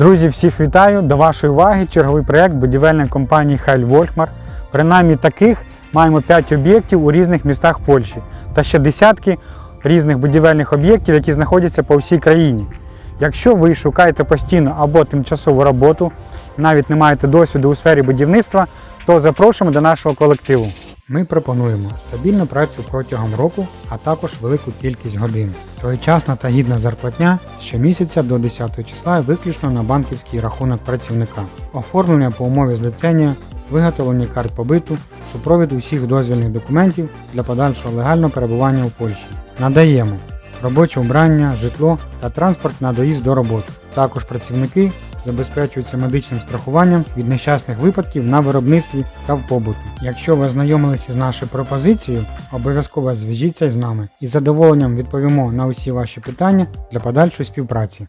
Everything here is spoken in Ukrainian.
Друзі, всіх вітаю! До вашої уваги черговий проєкт будівельної компанії Хайль Волькмар. Принаймні таких маємо 5 об'єктів у різних містах Польщі та ще десятки різних будівельних об'єктів, які знаходяться по всій країні. Якщо ви шукаєте постійну або тимчасову роботу, навіть не маєте досвіду у сфері будівництва, то запрошуємо до нашого колективу. Ми пропонуємо стабільну працю протягом року, а також велику кількість годин. Своєчасна та гідна зарплатня щомісяця до 10 числа виключно на банківський рахунок працівника, оформлення по умові злицення, виготовлення карт побиту, супровід усіх дозвільних документів для подальшого легального перебування у Польщі. Надаємо робоче убрання, житло та транспорт на доїзд до роботи. Також працівники забезпечуються медичним страхуванням від нещасних випадків на виробництві та в побуті. Якщо ви ознайомилися з нашою пропозицією, обов'язково зв'яжіться з нами і з задоволенням відповімо на усі ваші питання для подальшої співпраці.